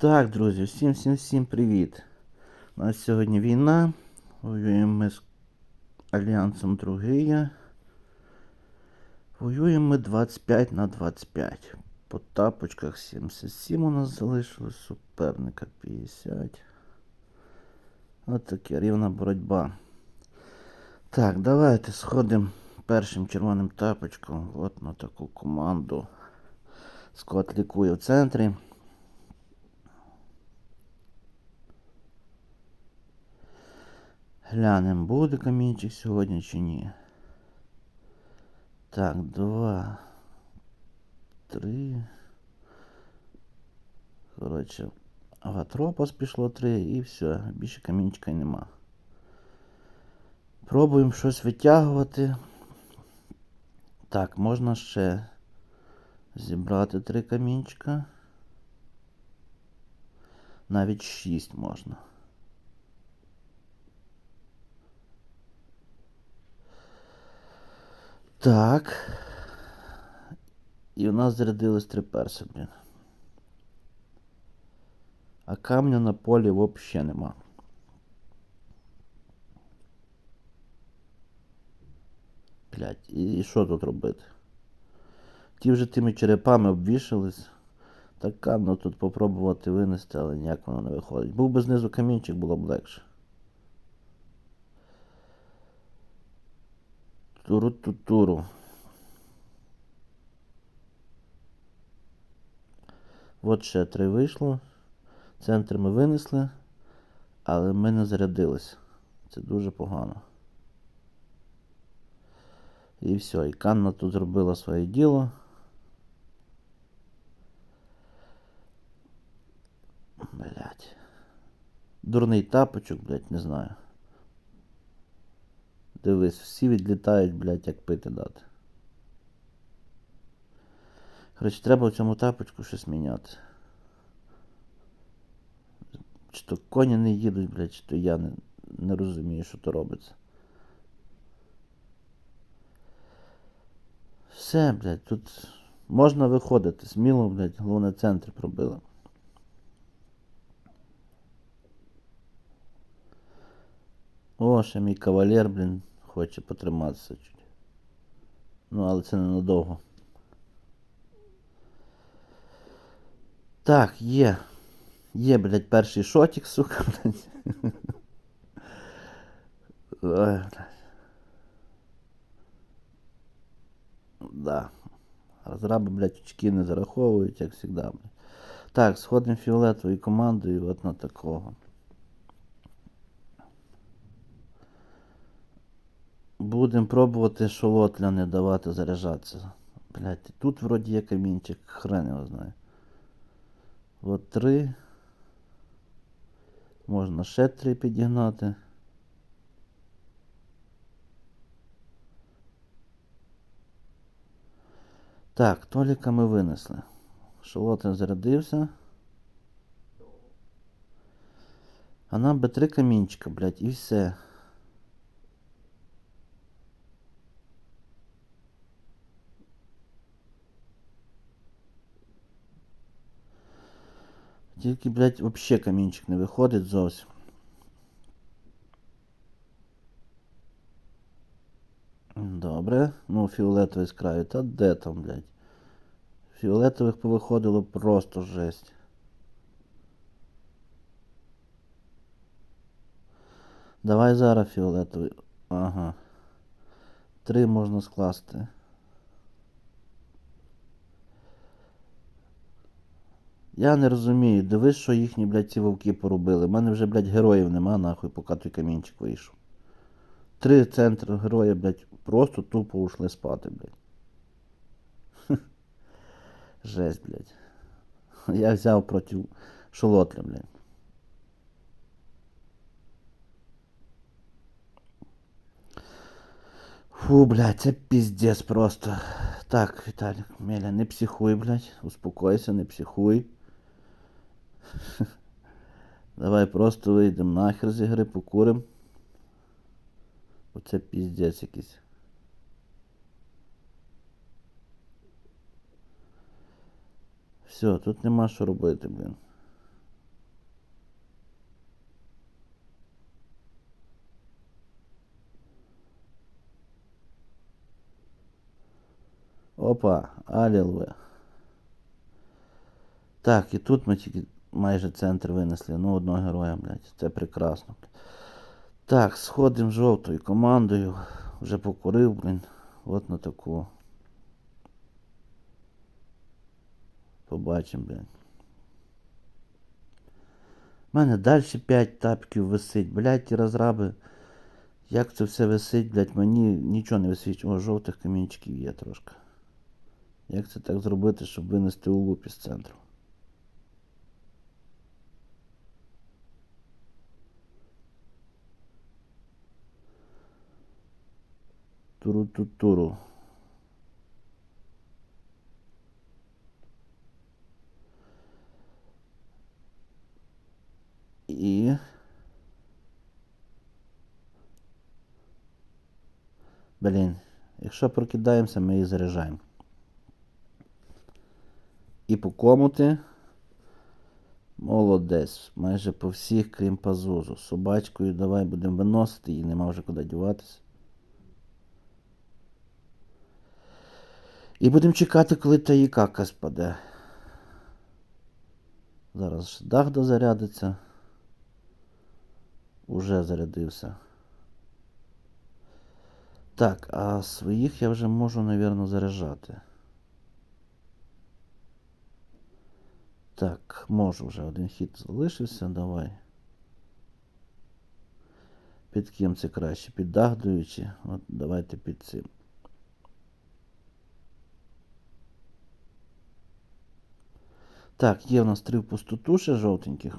Так, друзі, всім всім всім привіт. У нас сьогодні війна. Воюємо ми з Альянсом Другия. Воюємо ми 25 на 25. По тапочках 77 у нас залишилось, суперника 50. От таке рівна боротьба. Так, давайте сходимо першим червоним тапочком. От на таку команду. Скот лікує в центрі. Глянемо, буде камінчик сьогодні чи ні. Так, два. Три. Коротше, агатропос пішло три і все. Більше камінчика нема. Пробуємо щось витягувати. Так, можна ще зібрати три камінчика. Навіть шість можна. Так. І у нас зарядились три перси, блін. А камня на полі взагалі нема. Блять, і що тут робити? Ті вже тими черепами обвішались. Так камно тут попробувати винести, але ніяк воно не виходить. Був би знизу камінчик, було б легше. Туру-ту-туру. От ще три вийшло. Центр ми винесли, але ми не зарядились. Це дуже погано. І все, і Канна тут зробила своє діло. Блять. Дурний тапочок, блять, не знаю. Дивись, всі відлітають, блять, як пити дати. Коротше, треба в цьому тапочку щось міняти. Чи то коні не їдуть, блядь, чи то я не, не розумію, що то робиться. Все, блядь, тут можна виходити. Сміло, блядь, головне центр пробили. О, ще мій кавалер, блін, хоче потриматися чуть. Ну, але це ненадовго. Так, є. Є, блядь, перший шотик, сука, блядь. Ой, блядь. Да. Розраби, блядь, очки не зараховують, як завжди, блядь. Так, сходимо фіолетовою командою от на такого. Будемо пробувати шолотля не давати заряджатися. Блядь, тут вроді є камінчик, хрен його знає. От три. Можна ще три підігнати. Так, Толіка ми винесли. Шолотин зарядився. А нам би три камінчика, блядь, і все. Тільки, блядь, вообще камінчик не виходить зовсім. Добре. Ну, фіолетовий з краю. Та де там, блядь? Фіолетових повиходило просто жесть. Давай зараз фіолетовий. Ага. Три можна скласти. Я не розумію, дивись, що їхні, блядь, ці вовки поробили. У мене вже, блядь, героїв нема, нахуй, поки той камінчик вийшов. Три центри героя, блядь, просто тупо ушли спати, блядь. Жесть, блядь. Я взяв проти шолотля, блядь. Фу, блядь, це піздець просто. Так, Віталік, Меля, не психуй, блядь. Успокойся, не психуй. Давай просто вийдемо нахер з ігри, покурим. Оце піздець якийсь. Все, тут нема що робити, блін. Опа, алілве. Так, і тут ми тільки майже центр винесли. Ну, одного героя, блядь. Це прекрасно. Так, сходимо жовтою командою. Вже покурив, блін. От на таку. Побачимо, блядь. У мене далі 5 тапків висить. Блядь, ті розраби. Як це все висить, блядь, мені нічого не висвічує. О, жовтих камінчиків є трошки. Як це так зробити, щоб винести у лупі з центру? Туру-ту-туру. І. Блін, якщо прокидаємося, ми її заряджаємо. І по комути. Молодець. Майже по всіх, крім пазузу. Собачкою давай будемо виносити, її нема вже куди діватися. І будемо чекати, коли та її кака спаде. Зараз дах дозарядиться. Уже зарядився. Так, а своїх я вже можу, напевно, заряджати. Так, можу вже один хід залишився, давай. Під ким це краще? Під дагдуючи. От давайте під цим. Так, є в нас три пустотуші жовтеньких.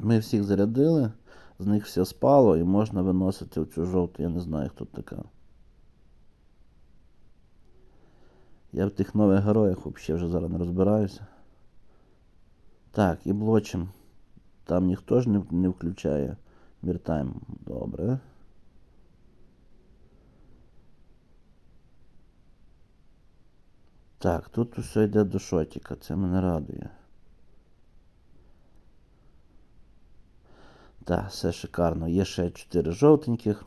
Ми всіх зарядили, з них все спало і можна виносити оцю жовту, я не знаю, хто така. Я в тих нових героях взагалі вже зараз не розбираюся. Так, і блочим. Там ніхто ж не, не включає міртайм. Добре. Так, тут усе йде до шотіка, це мене радує. Так, все шикарно. Є ще 4 жовтеньких.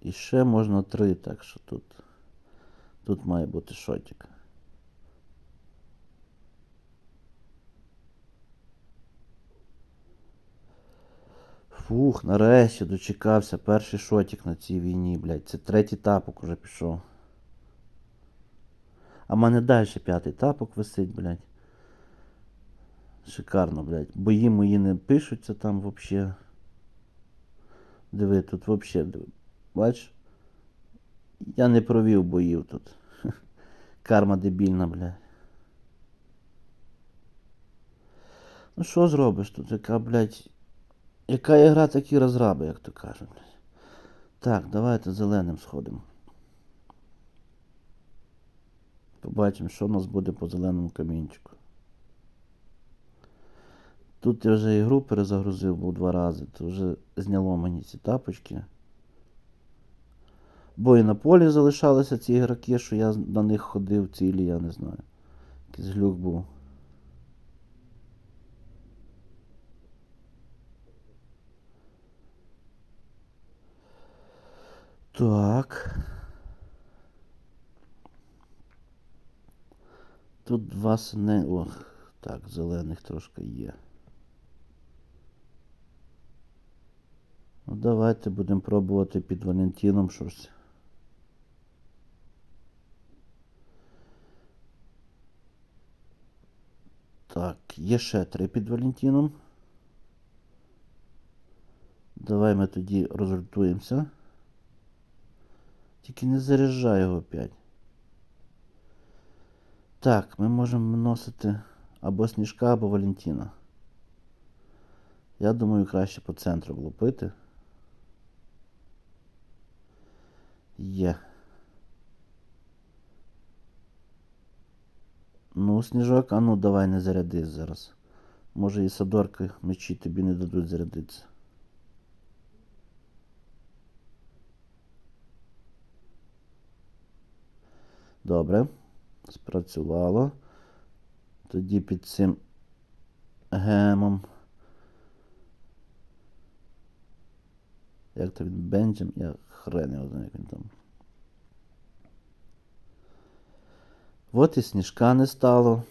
І ще можна 3, так що тут. Тут має бути шотик. Фух, нарешті дочекався перший шотик на цій війні, блядь. Це третій тапок уже пішов. А в мене далі п'ятий тапок висить, блядь. Шикарно, блядь. Бої мої не пишуться там вообще. Диви, тут диви. Бач? Я не провів боїв тут. Карма дебільна, блядь. Ну що зробиш тут? Яка, блядь. Яка ігра, такі розраби, як то кажуть. Так, давайте зеленим сходимо. Побачимо, що у нас буде по зеленому камінчику. Тут я вже ігру перезагрузив був два рази, то вже зняло мені ці тапочки. Бо і на полі залишалися ці ігроки, що я на них ходив цілі, я не знаю. Якийсь глюк був. Так. Тут два сини. Ох, так, зелених трошки є. Ну, давайте будемо пробувати під Валентином щось. Так, є ще три під Валентином. Давай ми тоді розультуємося. Тільки не заряджай його опять. Так, ми можемо носити або Сніжка, або Валентина. Я думаю, краще по центру влупити. Є. Ну, сніжок, а ну давай не зарядись зараз. Може і садорки мечі тобі не дадуть зарядитися. Добре. Спрацювало. Тоді під цим гемом. Як то він Бенджем, я хрен його знаю, як він там. От і сніжка не стало.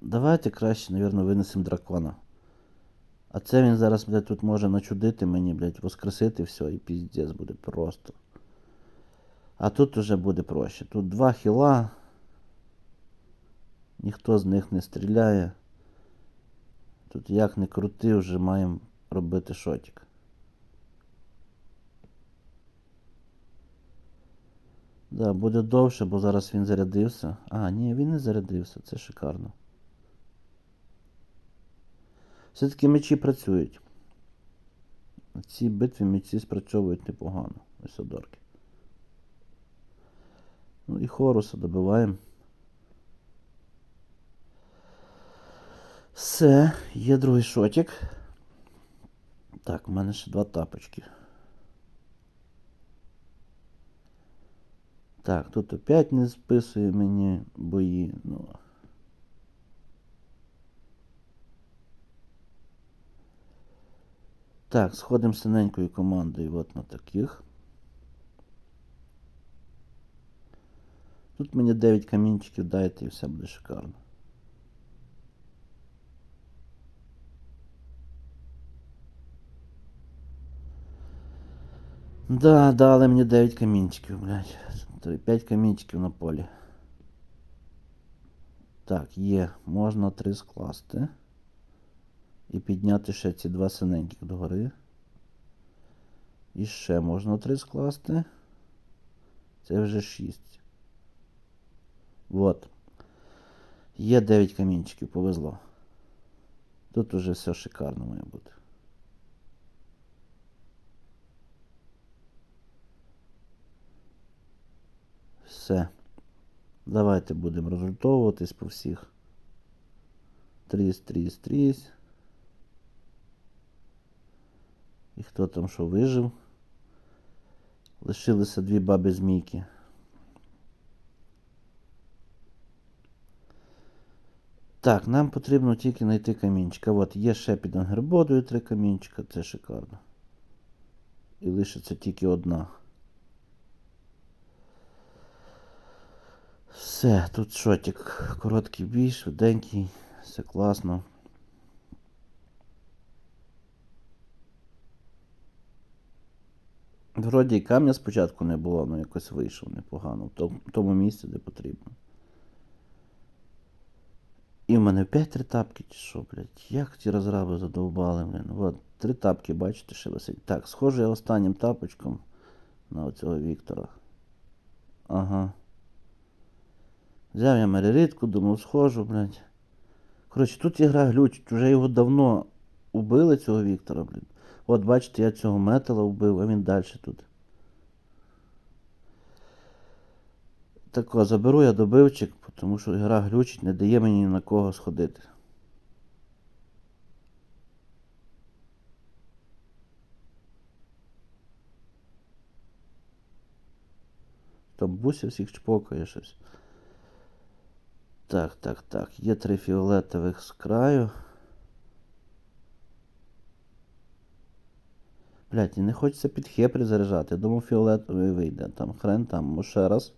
Давайте краще, напевно, винесемо дракона. А це він зараз, блядь, тут може начудити мені, блядь, воскресити все і піздець буде просто. А тут уже буде проще. Тут два хіла. Ніхто з них не стріляє. Тут як не крути, вже маємо робити шотик. Да, буде довше, бо зараз він зарядився. А, ні, він не зарядився, це шикарно. Все-таки мечі працюють. Цій битві мечі спрацьовують непогано. Ось одорки. Ну і Хоруса добиваємо. Все, є другий шотик. Так, у мене ще два тапочки. Так, тут опять не списує мені бої. Ну. Так, сходимо синенькою командою от на таких. Тут мені 9 камінчиків дайте і все буде шикарно. Да, дали мені 9 камінчиків, блядь. 5 камінчиків на полі. Так, є. Можна 3 скласти. І підняти ще ці два синеньких догори. І ще можна 3 скласти. Це вже 6. Вот. Є 9 камінчиків, повезло. Тут уже все шикарно має бути. Все. Давайте будемо розультовуватись по всіх. Тріс, тріс, тріс. І хто там що вижив? Лишилися дві баби змійки. Так, нам потрібно тільки знайти камінчика. От є ще під ангербодою три камінчика, це шикарно. І лишиться тільки одна. Все, тут шотик. Короткий бій, швиденький, все класно. Вроді і камня спочатку не було, але якось вийшов непогано. В тому, місці, де потрібно. І в мене опять три тапки, чи що, блядь? Як ті розраби задовбали, блін. От, три тапки, бачите, ще висить. Так, схожу я останнім тапочком на оцього Віктора. Ага. Взяв я мереритку, думав, схожу, блядь. Коротше, тут ігра глючить, вже його давно убили, цього Віктора, блін. От, бачите, я цього метала вбив, а він далі тут. Тако, заберу я добивчик, тому що гра глючить, не дає мені ні на кого сходити. Там буся всіх чпокає щось. Так, так, так. Є три фіолетових з краю. Блять, і не хочеться під хепрі заряджати. Я думав фіолетовий вийде. Там хрен там, ще раз.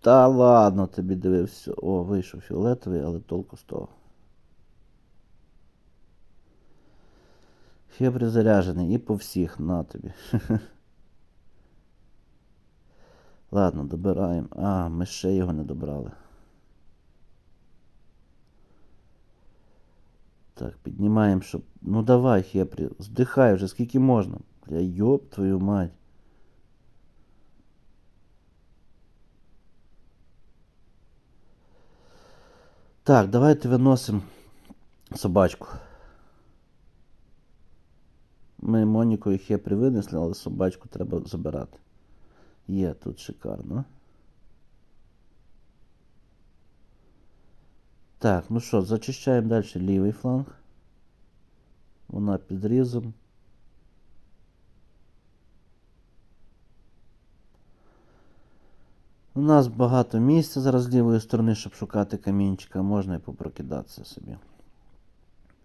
Та ладно тобі дивився. О, вийшов фіолетовий, але толку з того. Хепрі заряджений і по всіх на тобі. Ладно, добираємо. А, ми ще його не добрали. Так, піднімаємо, щоб. Ну давай, Хепрі, здихай вже, скільки можна. Бля, йоп твою мать. Так, давайте виносимо собачку. Ми Моніку і Хепрі винесли, але собачку треба забирати. Є тут шикарно. Так, ну що, зачищаємо далі лівий фланг. Вона під У нас багато місця зараз з лівої сторони, щоб шукати камінчика, можна і попрокидатися собі.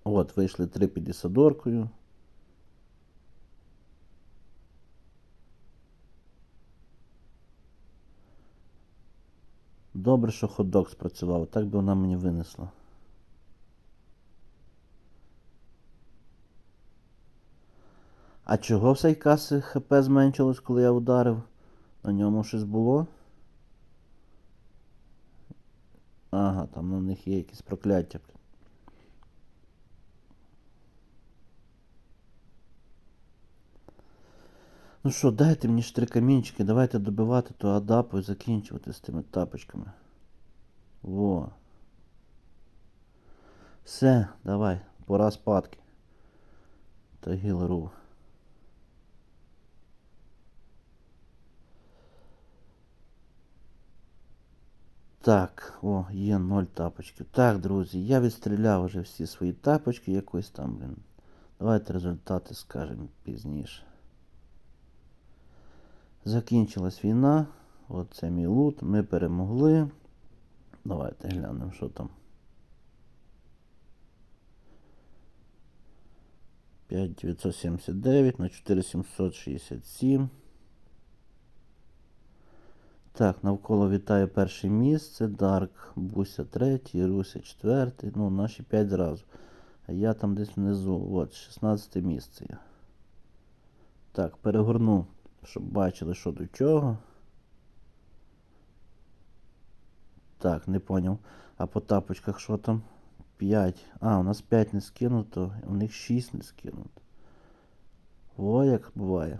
От, вийшли 3 під Ісодоркою. Добре, що ходок спрацював, так би вона мені винесла. А чого в Сайкаси ХП зменшилось, коли я ударив? На ньому щось було? Ага, там на них є якісь прокляття. Ну що, дайте мені ж три камінчики, давайте добивати ту адапу і закінчувати з тими тапочками. Во. Все, давай, пора спадки. Та гілеру. Так, о, є 0 тапочків. Так, друзі, я відстріляв вже всі свої тапочки якось там, блін. Давайте результати скажемо пізніше. Закінчилась війна. От це мій лут. Ми перемогли. Давайте глянемо, що там. 5979 на 4767. Так, навколо вітає перше місце. Дарк, Буся третій, Руся четвертий. Ну, наші 5 зразу. А я там десь внизу. От, 16 місце я. Так, перегорну, щоб бачили, що до чого. Так, не поняв. А по тапочках що там? 5. А, у нас 5 не скинуто, у них 6 не скинуто. О, як буває.